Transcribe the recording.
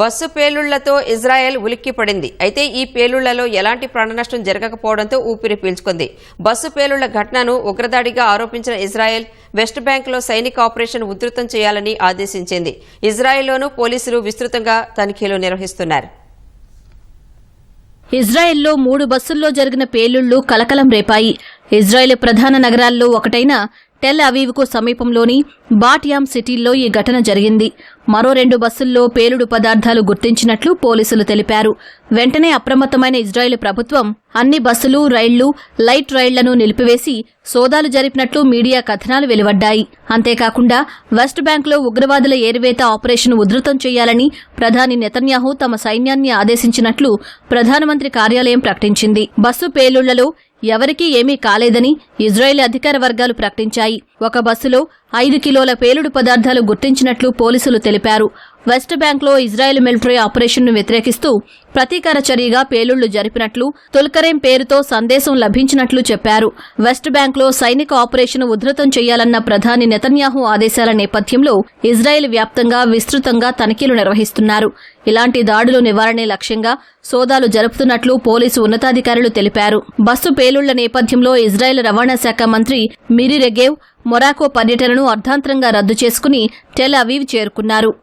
Bus పేలుళ్ళతో Israel ఉలిక్కిపడింది. అయితే ఈ పేలుళ్ళలో ఎలాంటి ప్రాణనష్టం జరగకపోవడంతో ఊపిరి పీల్చుకుంది. బస్సు పేలుళ్ళ ఘటనను ఉగ్రదాడిగా ఆరోపించిన ఇజ్రాయెల్ వెస్ట్ బ్యాంక్లో సైనిక ఆపరేషన్ ఉధృతం చేయాలని ఆదేశించింది. ఇజ్రాయెల్లోనూ పోలీసులు విస్తృతంగా తనిఖీలు నిర్వహిస్తున్నారు. ఇజ్రాయెల్లో మూడు బస్సుల్లో జరిగిన పేలుళ్ళు కలకలం రేపాయి. ఇజ్రాయెల్ ప్రధాన నగరాల్లో ఒకటైన టెల్ అవీవ్కు సమీపంలోని బాట్యామ్ సిటీల్లో ఈ ఘటన జరిగింది. మరో రెండు బస్సుల్లో పేలుడు పదార్థాలు గుర్తించినట్లు పోలీసులు తెలిపారు. వెంటనే అప్రమత్తమైన ఇజ్రాయెల్ ప్రభుత్వం అన్ని బస్సులు రైళ్ళు లైట్ రైళ్ళను నిలిపివేసి సోదాలు జరిపినట్లు మీడియా కథనాలు వెలువడ్డాయి. అంతేకాకుండా వెస్ట్ బ్యాంక్లో ఉగ్రవాదుల ఏరివేత ఆపరేషన్ ఉధృతం చేయాలని ప్రధాని నెతన్యాహు తమ సైన్యాన్ని ఆదేశించినట్లు ప్రధానమంత్రి కార్యాలయం ప్రకటించింది. బస్సు పేలుళ్ళలో ఎవరికీ ఏమీ కాలేదని ఇజ్రాయెల్ అధికార వర్గాలు ప్రకటించాయి. ఒక బస్సులో ఐదు కిలోల పేలుడు పదార్థాలు గుర్తించినట్లు పోలీసులు తెలిపారు. వెస్ట్ బ్యాంక్లో ఇజ్రాయెల్ మిలిటరీ ఆపరేషన్ను వ్యతిరేకిస్తూ ప్రతీకార చర్యగా పేలుళ్ళు జరిపినట్లు తుల్కరేం పేరుతో సందేశం లభించినట్లు చెప్పారు. వెస్ట్ బ్యాంక్లో సైనిక ఆపరేషన్ ఉధృతం చేయాలన్న ప్రధాని నెతన్యాహు ఆదేశాల నేపథ్యంలో ఇజ్రాయెల్ వ్యాప్తంగా విస్తృతంగా తనిఖీలు నిర్వహిస్తున్నారు. ఇలాంటి దాడులు నివారణే లక్ష్యంగా సోదాలు జరుపుతున్నట్లు పోలీసు ఉన్నతాధికారులు తెలిపారు. బస్సు పేలుళ్ళ నేపథ్యంలో ఇజ్రాయెల్ రవాణా శాఖ మంత్రి మిరి రెగేవ్ మొరాకో పర్యటనను అర్ధాంతరంగా రద్దు చేసుకుని టెల్ అవీవ్ చేరుకున్నారు.